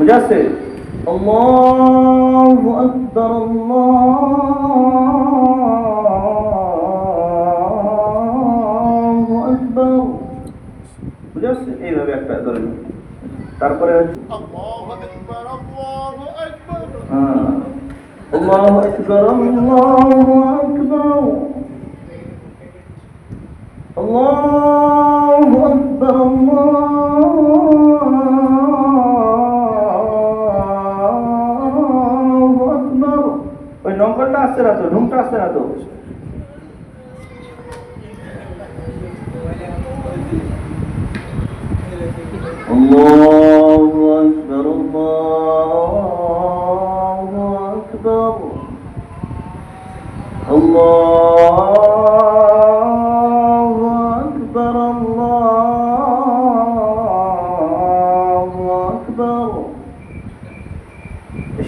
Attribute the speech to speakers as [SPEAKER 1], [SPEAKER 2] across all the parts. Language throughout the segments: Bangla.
[SPEAKER 1] বুঝে আসছে আল্লাহু আকবার আল্লাহু আকবার বুঝে আসছে এইভাবে একটা ধরে তারপরে হচ্ছে
[SPEAKER 2] الله أكبر الله أكبر
[SPEAKER 1] হ্যাঁ। আল্লাহু আকবার আল্লাহু ওই নকলটা আসছে না তো ঢুমটা আসছে না তো الله أكبر الله أكبر الله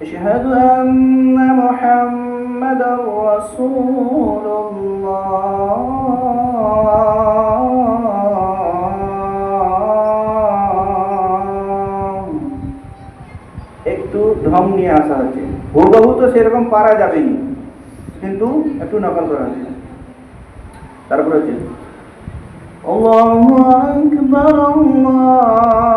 [SPEAKER 1] أشهد أن محمدا رسول الله একটু ঢং নিয়ে আসা হচ্ছে হুবহু তো সেরকম পারা যাবেনি কিন্তু একটু নকল করা হচ্ছে তারপরে হচ্ছে আল্লাহু আকবার আল্লাহু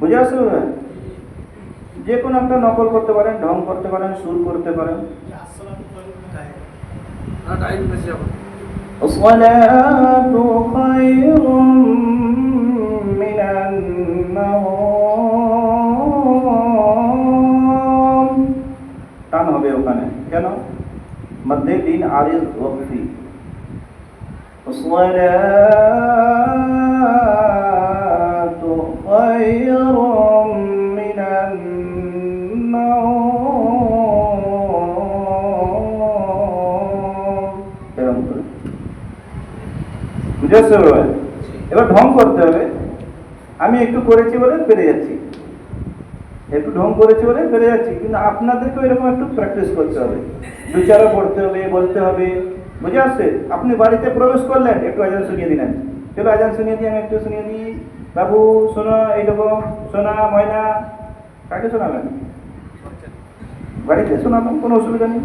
[SPEAKER 1] বুঝে আসছে বোধহয়? যে কোনো একটা নকল করতে পারেন ঢং করতে পারেন সুর করতে পারেন الصلاة خير من النوم টান হবে ওখানে কেন মধ্যে দিন আরিজ ওয়াকফি الصلاة خير من النوم এরকম করে বুঝেছো এবার এবার ঢং করতে হবে আমি একটু করেছি বলে পেরে যাচ্ছি একটু ঢং করেছি বলে পেরে যাচ্ছি কিন্তু আপনাদেরকেও এরকম একটু প্র্যাকটিস করতে হবে দু চারা পড়তে হবে বলতে হবে বুঝে আসছে আপনি বাড়িতে প্রবেশ করলেন একটু আজান শুনিয়ে দিলেন চলো আজান শুনিয়ে দিই আমি একটু শুনিয়ে দিই বাবু শোনো এইরকম সোনা ময়না কাকে শোনাবেন? বাড়িতে শোনাবেন কোনো অসুবিধা নেই।